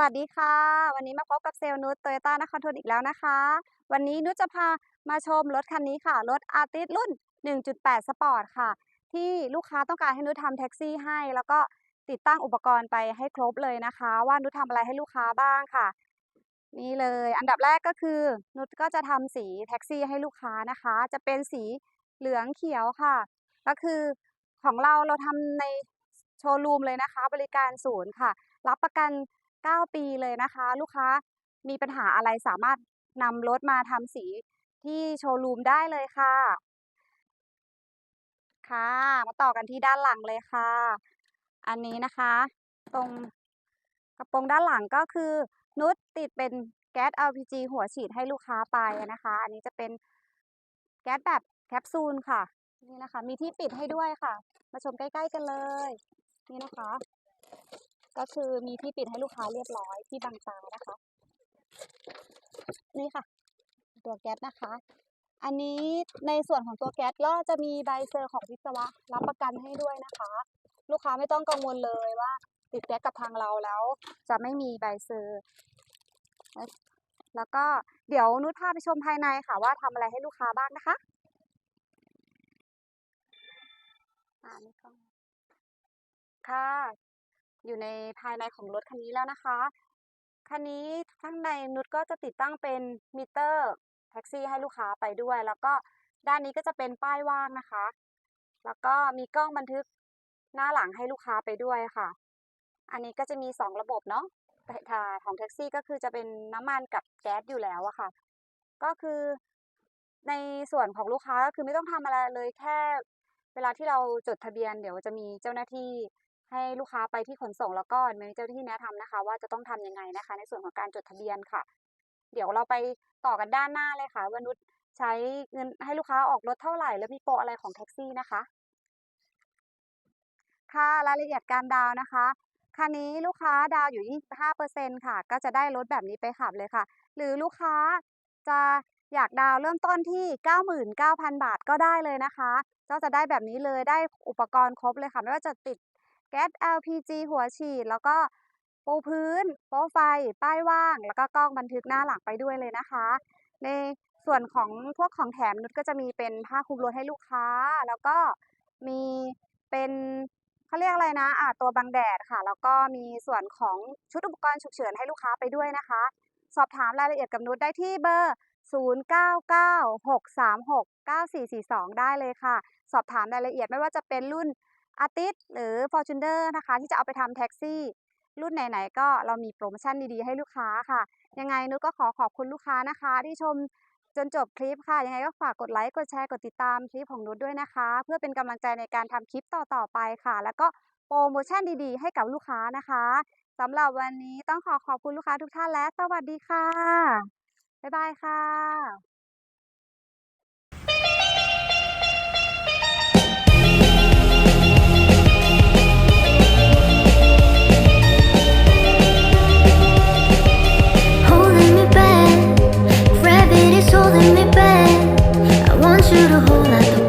วัสดีค่ะ วันนี้มาพบกับเซลล์นุชโตโยต้านครทนอีกแล้วนะคะ วันนี้นุชจะพามาชมรถคันนี้ค่ะ รถอาร์ติสรุ่น 1.8 สปอร์ตค่ะ ที่ลูกค้าต้องการให้นุชทำแท็กซี่ให้ แล้วก็ติดตั้งอุปกรณ์ไปให้ครบเลยนะคะ ว่านุชทำอะไรให้ลูกค้าบ้างค่ะ นี่เลย อันดับแรกก็คือนุชก็จะทำสีแท็กซี่ให้ลูกค้านะคะ จะเป็นสีเหลืองเขียวค่ะ ก็คือของเราเราทำในโชว์รูมเลยนะคะ บริการศูนย์ค่ะ รับประกัน 9 ปีเลยนะคะ ลูกค้ามีปัญหาอะไรสามารถนำรถมาทำสีที่โชว์รูมได้เลยค่ะ ค่ะ มาต่อกันที่ด้านหลังเลยค่ะ อันนี้นะคะ ตรงกระโปรงด้านหลังก็คือ นุชติดเป็นแก๊ส LPG หัวฉีดให้ลูกค้าไปนะคะ อันนี้จะเป็นแก๊สแบบแคปซูลค่ะ นี่นะคะ มีที่ปิดให้ด้วยค่ะ มาชมใกล้ ๆ กันเลย นี่นะคะ ก็คือมีที่ปิดให้ลูกค้าเรียบร้อยที่บังตานะคะ นี่ค่ะ ตัวแก๊สนะคะ อันนี้ในส่วนของตัวแก๊สก็จะมีใบเซอร์ของวิศวะรับประกันให้ด้วยนะคะ ลูกค้าไม่ต้องกังวลเลยว่า ติดแก๊สกับทางเราแล้ว จะไม่มีใบเซอร์แล้วก็เดี๋ยวนุชพาไปชมภายในค่ะ ว่าทำอะไรให้ลูกค้าบ้างนะคะอ่านี่กล้องค่ะ อยู่ในภายในของรถคันนี้แล้วนะคะ คันนี้ข้างในนุชก็จะติดตั้งเป็นมิเตอร์แท็กซี่ให้ลูกค้าไปด้วย แล้วก็ด้านนี้ก็จะเป็นป้ายว่างนะคะ แล้วก็มีกล้องบันทึกหน้าหลังให้ลูกค้าไปด้วยค่ะ อันนี้ก็จะมี 2 ระบบเนาะแต่ถ้าของแท็กซี่ก็คือจะเป็นน้ำมันกับแก๊สอยู่แล้วอะค่ะ ก็คือในส่วนของลูกค้าก็คือไม่ต้องทำอะไรเลยแค่ เวลาที่เราจดทะเบียนเดี๋ยวจะมีเจ้าหน้าที่ ให้ลูกค้าไปที่ขนส่งแล้วก็มีเจ้าหน้าที่แนะนำนะคะ ว่าจะต้องทำยังไงนะคะ ในส่วนของการจดทะเบียนค่ะ เดี๋ยวเราไปต่อกันด้านหน้าเลยค่ะว่านุชใช้เงินให้ลูกค้าออกรถเท่าไหร่ แล้วมีโปรอะไรของแท็กซี่นะคะค่ะรายละเอียดการดาวนะคะคันนี้ลูกค้าดาวอยู่ที่5%ค่ะ ก็จะได้รถแบบนี้ไปขับเลยค่ะ หรือลูกค้าจะอยากดาวเริ่มต้นที่ 99,000 บาทก็ได้เลยนะคะ ก็จะได้แบบนี้เลยได้อุปกรณ์ครบเลยค่ะ ไม่ว่าจะติด แก๊ส LPG หัวฉีด แล้วก็ปูพื้น โป๊ะไฟ ป้ายว่าง แล้วก็กล้องบันทึกหน้าหลังไปด้วยเลยนะคะ ในส่วนของพวกของแถมนุชก็จะมีเป็นผ้าคลุมรถให้ลูกค้า แล้วก็มีเป็นเขาเรียกอะไรนะอ่าตัวบังแดดค่ะ แล้วก็มีส่วนของชุดอุปกรณ์ฉุกเฉินให้ลูกค้าไปด้วยนะคะ สอบถามรายละเอียดกับนุชได้ที่เบอร์ 0996369442 ได้เลยค่ะ สอบถามรายละเอียดไม่ว่าจะเป็นรุ่น Artist หรือ Fortuner นะคะ ที่จะเอาไปทำแท็กซี่ รุ่นไหนๆก็เรามีโปรโมชั่นดีๆ ให้ลูกค้าค่ะ ยังไงนุชก็ขอขอบคุณลูกค้านะคะ ที่ชมจนจบคลิปค่ะ ยังไงก็ฝากกดไลค์ กดแชร์ กดติดตามคลิปของนุชด้วยนะคะ เพื่อเป็นกำลังใจในการทำคลิปต่อๆไปค่ะ แล้วก็โปรโมชั่นดีๆ ให้กับลูกค้านะคะสำหรับวันนี้ต้องขอขอบคุณลูกค้าทุกท่านและสวัสดีค่ะ บ๊ายบายค่ะ whole lot of